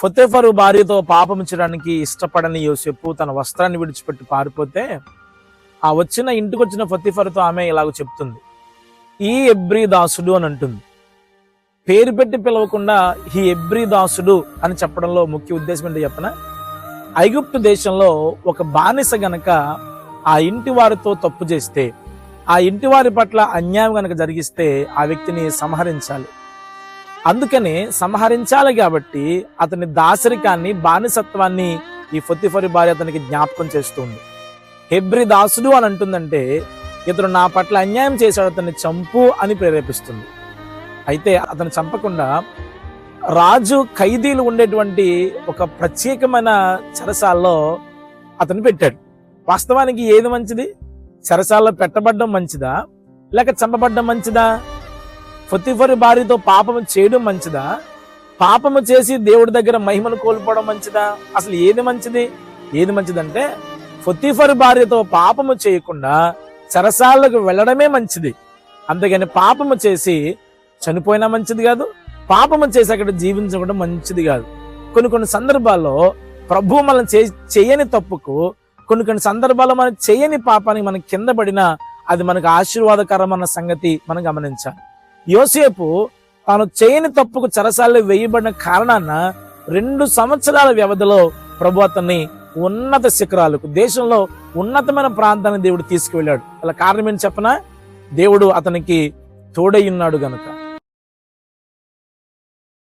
ఫొతేఫరు భార్యతో పాపం చేయడానికి ఇష్టపడని యోసేపు తన వస్త్రాన్ని విడిచిపెట్టి పారిపోతే ఆ వచ్చిన ఇంటికి వచ్చిన ఫతిఫర్తో ఆమె ఇలాగ చెప్తుంది. ఈ ఎబ్రి దాసుడు అని అంటుంది. పేరు పెట్టి పిలవకుండా ఈ ఎబ్రి దాసుడు అని చెప్పడంలో ముఖ్య ఉద్దేశం ఏంటో చెప్పన? ఐగుప్తు దేశంలో ఒక బానిస గనక ఆ ఇంటి వారితో తప్పు చేస్తే ఆ ఇంటి వారి పట్ల అన్యాయం గనక జరిగిస్తే ఆ వ్యక్తిని సంహరించాలి. అందుకని సంహరించాలి కాబట్టి అతని దాసరికాన్ని బానిసత్వాన్ని ఈ ఫొత్తిఫరి భార్య అతనికి జ్ఞాపకం చేస్తుంది. హెబ్రి దాసుడు అని అంటుందంటే ఇతడు నా పట్ల అన్యాయం చేశాడు అతన్ని చంపు అని ప్రేరేపిస్తుంది. అయితే అతను చంపకుండా రాజు ఖైదీలు ఉండేటువంటి ఒక ప్రత్యేకమైన చెరసాల్లో అతను పెట్టాడు. వాస్తవానికి ఏది మంచిది? చెరసాల్లో పెట్టబడ్డం మంచిదా? లేక చంపబడ్డం మంచిదా? ఫొత్తిఫరి భార్యతో పాపము చేయడం మంచిదా? పాపము చేసి దేవుడి దగ్గర మహిమను కోల్పోవడం మంచిదా? అసలు ఏది మంచిది? ఏది మంచిదంటే ఫొత్తిఫరి భార్యతో పాపము చేయకుండా సరసాలకు వెళ్ళడమే మంచిది. అందుకని పాపము చేసి చనిపోయినా మంచిది కాదు పాపము చేసి అక్కడ జీవించడం మంచిది కాదు. కొన్ని కొన్ని సందర్భాల్లో ప్రభు మనం చే చేయని తప్పుకు కొన్ని కొన్ని సందర్భాల్లో మనం చేయని పాపానికి మనం కింద పడినా అది మనకు ఆశీర్వాదకరమైన సంగతి మనం గమనించాలి. యోసేపు తాను చేయని తప్పుకు చెరసాల్లో వేయబడిన కారణాన రెండు సంవత్సరాల వ్యవధిలో ప్రభు అతన్ని ఉన్నత శిఖరాలకు దేశంలో ఉన్నతమైన ప్రాంతాన్ని దేవుడు తీసుకువెళ్ళాడు. అలా కారణం ఏంటి చెప్పనా? దేవుడు అతనికి తోడై ఉన్నాడు గనుక.